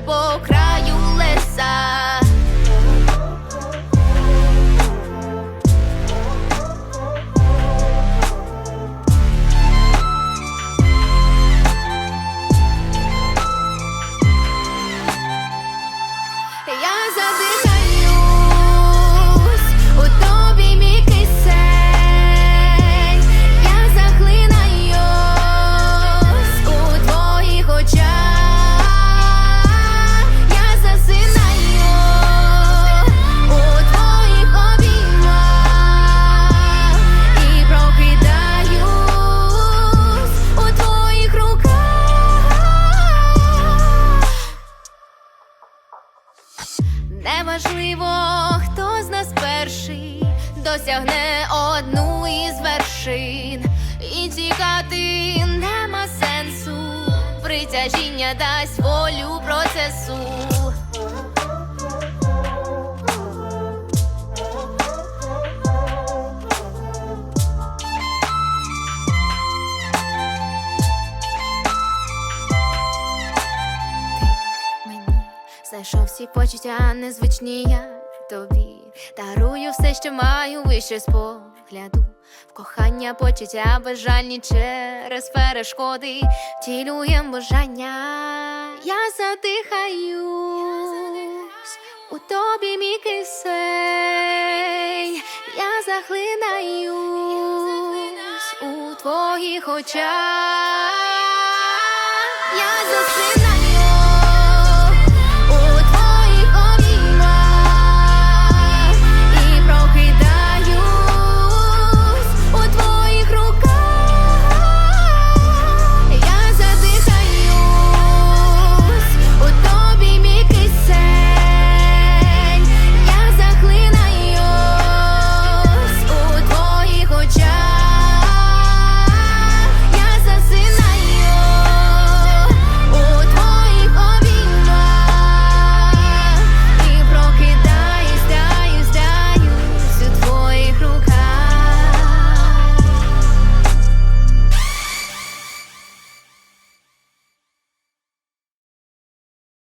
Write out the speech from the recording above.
небо Неважливо, хто з нас перший досягне одну із вершин, і тікати нема сенсу, притяжіння дасть волю процесу. Знайшов всі почуття незвичні, як тобі. Дарую все, що маю вище з погляду. В кохання почуття безжальні через перешкоди. Втілюєм бажання, я задихаюсь у тобі, мій кисень, я захлинаюсь у твоїх очах.